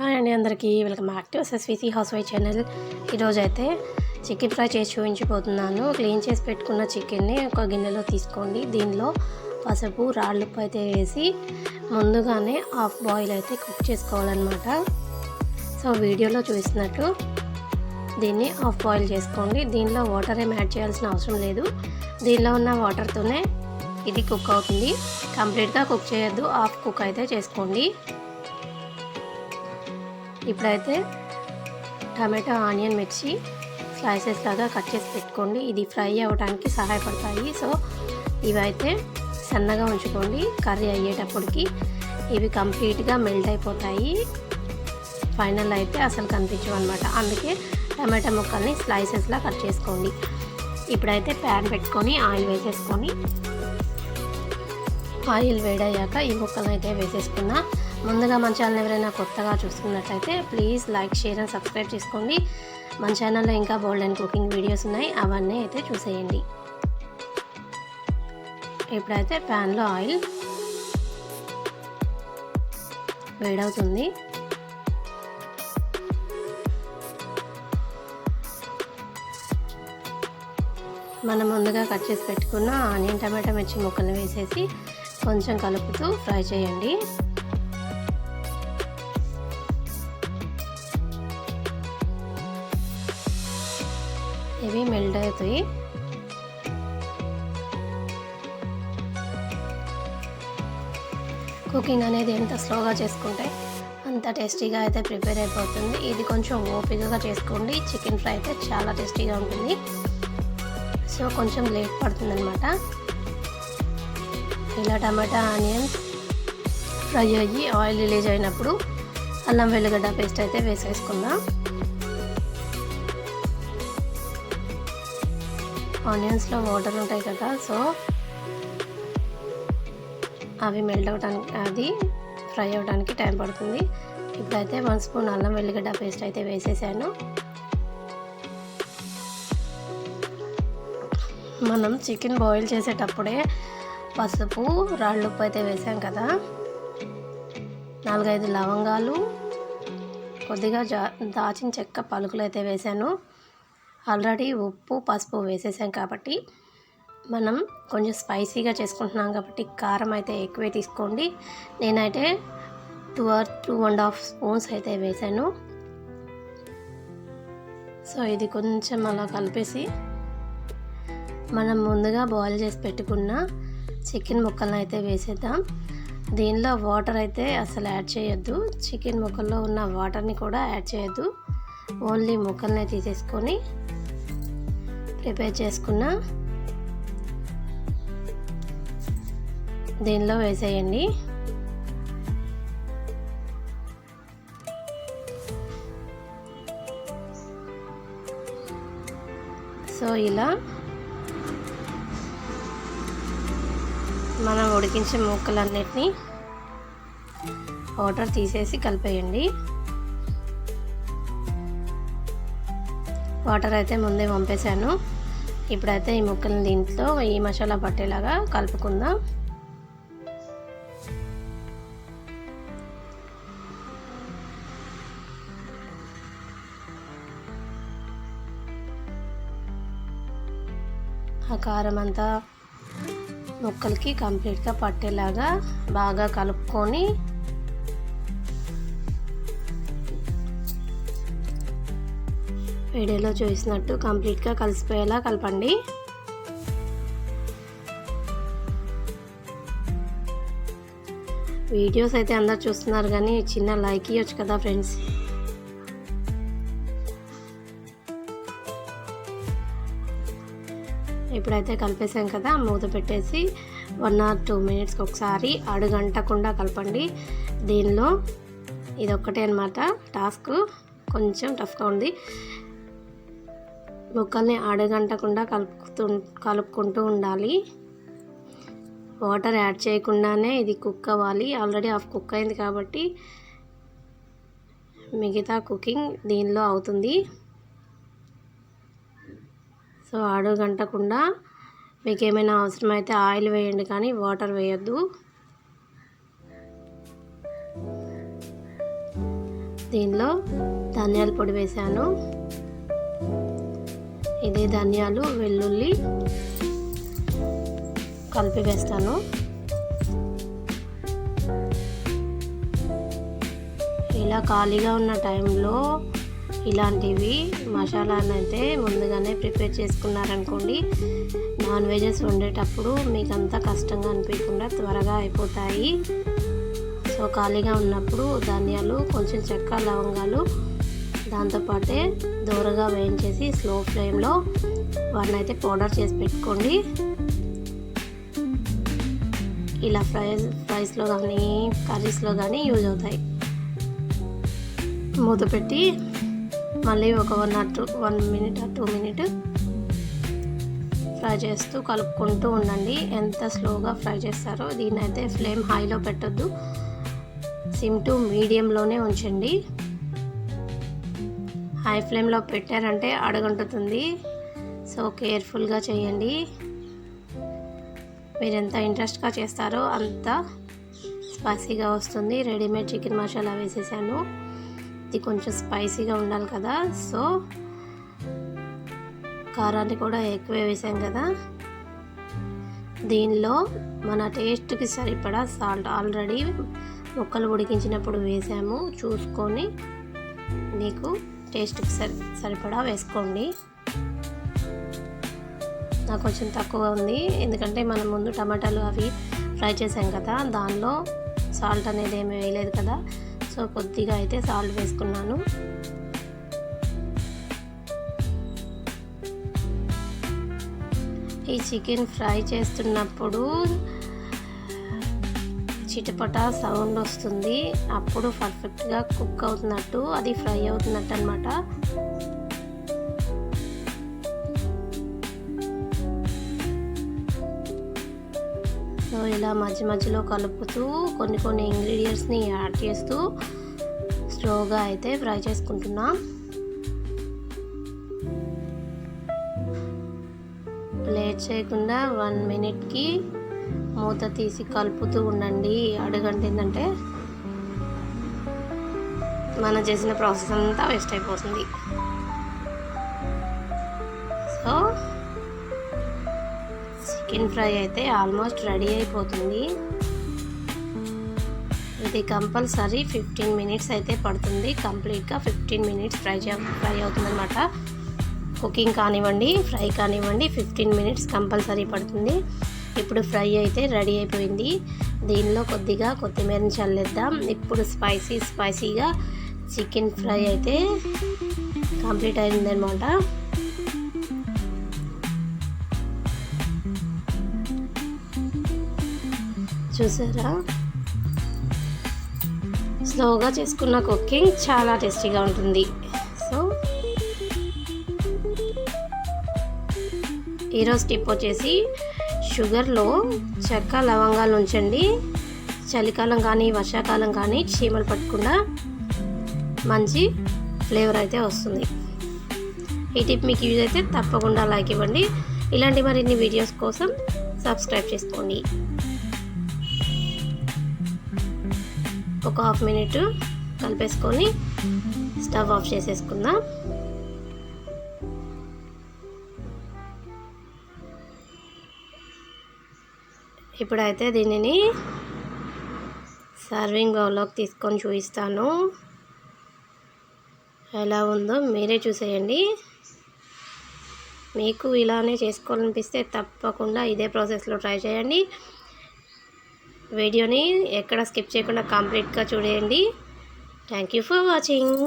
Hi అండి అందరికీ. Welcome back to SSVC housewife channel. ఈరోజు అయితే చికెన్ ఫ్రై చేసి చూపించిపోతున్నాను. క్లీన్ చేసి పెట్టుకున్న చికెన్ని ఒక గిన్నెలో తీసుకోండి. దీనిలో పసుపు రాళ్ళుప్పు అయితే వేసి ముందుగానే హాఫ్ బాయిల్ అయితే కుక్ చేసుకోవాలన్నమాట. సో వీడియోలో చూసినట్టు దీన్ని హాఫ్ బాయిల్ చేసుకోండి. దీనిలో వాటర్ ఏం యాడ్ చేయాల్సిన అవసరం లేదు. దీనిలో ఉన్న వాటర్తోనే ఇది కుక్ అవుతుంది. కంప్లీట్గా కుక్ చేయొద్దు. హాఫ్ కుక్ అయితే చేసుకోండి. ఇప్పుడైతే టమాటో ఆనియన్ మిర్చి స్లైసెస్ లాగా కట్ చేసి పెట్టుకోండి. ఇది ఫ్రై అవ్వడానికి సహాయపడతాయి. సో ఇవైతే సన్నగా ఉంచుకోండి. కర్రీ అయ్యేటప్పటికి ఇవి కంప్లీట్గా మెల్ట్ అయిపోతాయి. ఫైనల్ అయితే అసలు కనిపించవు అనమాట అందుకే టమాటా ముక్కల్ని స్లైసెస్లా కట్ చేసుకోండి. ఇప్పుడైతే ప్యాన్ పెట్టుకొని ఆయిల్ వేసేసుకొని ఆయిల్ వేడయ్యాక ఈ ముక్కలను అయితే వేసేసుకున్నా ముందుగా మన ఛానల్ ఎవరైనా కొత్తగా చూసుకున్నట్లయితే please like share and subscribe చేసుకోండి. మన ఛానల్లో ఇంకా బోల్డ్ అండ్ కుకింగ్ వీడియోస్ ఉన్నాయి. అవన్నీ అయితే చూసేయండి. ఇప్పుడైతే ప్యాన్లో ఆయిల్ వేడవుతుంది. మనం ముందుగా కట్ చేసి పెట్టుకున్న ఆనియన్ టమాటా మిర్చి ముక్కలు వేసేసి కొంచెం కలుపుతూ ఫ్రై చేయండి. అన్నీ మెల్ట్ అవుతాయి. కుకింగ్ అనేది ఎంత స్లోగా చేసుకుంటే అంత టేస్టీగా అయితే ప్రిపేర్ అయిపోతుంది. ఇది కొంచెం ఓపికగా చేసుకోండి. చికెన్ ఫ్రై అయితే చాలా టేస్టీగా ఉంటుంది. సో కొంచెం లేట్ పడుతుంది అనమాట ఇలా టమాటా ఆనియన్స్ ఫ్రై అయ్యి ఆయిల్ రిలీజ్ అయినప్పుడు అల్లం వెల్లిగడ్డ పేస్ట్ అయితే వేసేసుకుందాం. ఆనియన్స్లో వాటర్ ఉంటాయి కదా సో అవి మెల్ట్ అవడానికి అది ఫ్రై అవ్వడానికి టైం పడుతుంది. ఇప్పుడైతే వన్ స్పూన్ అల్లం వెల్లిగడ్డ పేస్ట్ అయితే వేసేసాను. మనం చికెన్ బాయిల్ చేసేటప్పుడే పసుపు రాళ్ళు ఉప్పు అయితే వేసాం కదా. నాలుగైదు లవంగాలు కొద్దిగా జా దాచిన చెక్క పలుకులు అయితే వేసాను. ఆల్రెడీ ఉప్పు పసుపు వేసేసాం కాబట్టి మనం కొంచెం స్పైసీగా చేసుకుంటున్నాం కాబట్టి కారం అయితే ఎక్కువే తీసుకోండి. నేనైతే two or two and half spoons అయితే వేసాను. సో ఇది కొంచెం అలా కలిపేసి మనం ముందుగా బాయిల్ చేసి పెట్టుకున్న చికెన్ ముక్కలను అయితే వేసేద్దాం. దీనిలో వాటర్ అయితే అసలు యాడ్ చేయొద్దు. చికెన్ ముక్కల్లో ఉన్న వాటర్ని కూడా యాడ్ చేయొద్దు. ఓన్లీ ముక్కల్ని తీసేసుకొని ప్రిపేర్ చేసుకున్న దీనిలో వేసేయండి. సో ఇలా మనం ఉడికించే ముక్కలన్నిటినీ వాటర్ తీసేసి కలిపేయండి. వాటర్ అయితే ముందే పంపేశాను ఇప్పుడైతే ఈ ముక్కల్ని దీంట్లో ఈ మసాలా పట్టేలాగా కలుపుకుందాం. ఆ కారం అంతా ముక్కలకి కంప్లీట్గా పట్టేలాగా బాగా కలుపుకొని వీడియోలో చూసినట్టు కంప్లీట్గా కలిసిపోయేలా కలపండి. వీడియోస్ అయితే అందరు చూస్తున్నారు కానీ చిన్న లైక్ ఇవ్వచ్చు కదా ఫ్రెండ్స్. ఇప్పుడైతే కలిపేసాం కదా మూత పెట్టేసి వన్ ఆర్ టూ మినిట్స్కి ఒకసారి అడుగంటకుండా కలపండి. దీనిలో ఇదొక్కటే అనమాట టాస్క్ కొంచెం టఫ్గా ఉంది. ముక్కల్ని అడగంటకుండా కలుపుతూ కలుపుకుంటూ ఉండాలి. వాటర్ యాడ్ చేయకుండానే ఇది కుక్ అవ్వాలి. ఆల్రెడీ హాఫ్ కుక్ అయింది కాబట్టి మిగతా కుకింగ్ దీనిలో అవుతుంది. సో అడుగంటకుండా మీకు ఏమైనా అవసరమైతే ఆయిల్ వేయండి కానీ వాటర్ వేయద్దు. దీనిలో ధనియాల పొడి వేసాను ఇది ధనియాలు వెల్లుల్లి కలిపి వేస్తాను. ఇలా ఖాళీగా ఉన్న టైంలో ఇలాంటివి మసాలాను అయితే ముందుగానే ప్రిపేర్ చేసుకున్నారనుకోండి నాన్ వెజెస్ వండేటప్పుడు మీకు అంత కష్టంగా అనిపించకుండా త్వరగా అయిపోతాయి. సో ఖాళీగా ఉన్నప్పుడు ధనియాలు కొంచెం చెక్క లవంగాలు దాంతోపాటే దూరగా వేయించేసి స్లో ఫ్లేమ్లో వాటిని అయితే పౌడర్ చేసి పెట్టుకోండి. ఇలా ఫ్రైస్ ఫ్రైస్లో కానీ కర్రీస్లో కానీ యూజ్ అవుతాయి. మూత పెట్టి మళ్ళీ ఒక one or two one minute or two minute fry చేస్తూ కలుపుకుంటూ ఉండండి. ఎంత స్లోగా ఫ్రై చేస్తారో దీన్ని అయితే ఫ్లేమ్ హైలో పెట్టొద్దు. సిమ్ టు మీడియంలోనే ఉంచండి. హై ఫ్లేమ్లో పెట్టారంటే అడగంటుతుంది. సో కేర్ఫుల్గా చేయండి. మీరు ఎంత ఇంట్రెస్ట్గా చేస్తారో అంత స్పైసీగా వస్తుంది. రెడీమేడ్ చికెన్ మసాలా వేసేసాను. ఇది కొంచెం స్పైసీగా ఉండాలి కదా. సో కారాన్ని కూడా ఎక్కువే వేసాం కదా. దీనిలో మన టేస్ట్కి సరిపడా సాల్ట్ ఆల్రెడీ ముక్కలు ఉడికించినప్పుడు వేసాము. చూసుకొని మీకు టేస్ట్కి సరి సరిపడా వేసుకోండి. నాకు కొంచెం తక్కువ ఉంది. ఎందుకంటే మనం ముందు టమాటాలు అవి ఫ్రై చేసాం కదా దానిలో సాల్ట్ అనేది ఏమి వేయలేదు కదా. సో కొద్దిగా అయితే సాల్ట్ వేసుకున్నాను. ఈ చికెన్ ఫ్రై చేస్తున్నప్పుడు చిటపట సౌండ్ వస్తుంది. అప్పుడు పర్ఫెక్ట్గా కుక్ అవుతున్నట్టు అది ఫ్రై అవుతున్నట్టు అనమాట సో ఇలా మధ్య మధ్యలో కలుపుతూ కొన్ని కొన్ని ఇంగ్రీడియంట్స్ని యాడ్ చేస్తూ స్లోగా అయితే ఫ్రై చేసుకుంటున్నా. లేట్ చేయకుండా వన్ మినిట్కి మూత తీసి కలుపుతూ ఉండండి. అడుగంటిందంటే మనం చేసిన ప్రాసెస్ అంతా వేస్ట్ అయిపోతుంది. సో చికెన్ ఫ్రై అయితే ఆల్మోస్ట్ రెడీ అయిపోతుంది. ఇది కంపల్సరీ ఫిఫ్టీన్ మినిట్స్ అయితే పడుతుంది. కంప్లీట్గా ఫిఫ్టీన్ మినిట్స్ ఫ్రై ఫ్రై అవుతుందన్నమాట. కుకింగ్ కానివ్వండి ఫ్రై కానివ్వండి ఫిఫ్టీన్ మినిట్స్ కంపల్సరీ పడుతుంది. ఇప్పుడు ఫ్రై అయితే రెడీ అయిపోయింది. దీనిలో కొద్దిగా కొత్తిమీరని చల్లేద్దాం. ఇప్పుడు స్పైసీ స్పైసీగా చికెన్ ఫ్రై అయితే కంప్లీట్ అయిందనమాట చూసారా? స్లోగా చేసుకున్న కుకింగ్ చాలా టేస్టీగా ఉంటుంది. సో ఈరోజు టిప్ వచ్చేసి షుగర్లో చెక్క లవంగాలు ఉంచండి. చలికాలం కానీ వర్షాకాలం కానీ చీమలు పట్టకుండా మంచి ఫ్లేవర్ అయితే వస్తుంది. ఈ టిప్ మీకు యూజ్ అయితే తప్పకుండా లైక్ ఇవ్వండి. ఇలాంటి మరిన్ని వీడియోస్ కోసం సబ్స్క్రైబ్ చేసుకోండి. ఒక హాఫ్ మినిట్ కలిపేసుకొని స్టవ్ ఆఫ్ చేసేసుకుందాం. ఇప్పుడైతే దీనిని సర్వింగ్ బౌల్లోకి తీసుకొని చూపిస్తాను. ఎలా ఉందో మీరే చూసేయండి. మీకు ఇలానే చేసుకోవాలనిపిస్తే తప్పకుండా ఇదే ప్రాసెస్లో ట్రై చేయండి. వీడియోని ఎక్కడ స్కిప్ చేయకుండా కంప్లీట్గా చూడండి. Thank you for watching.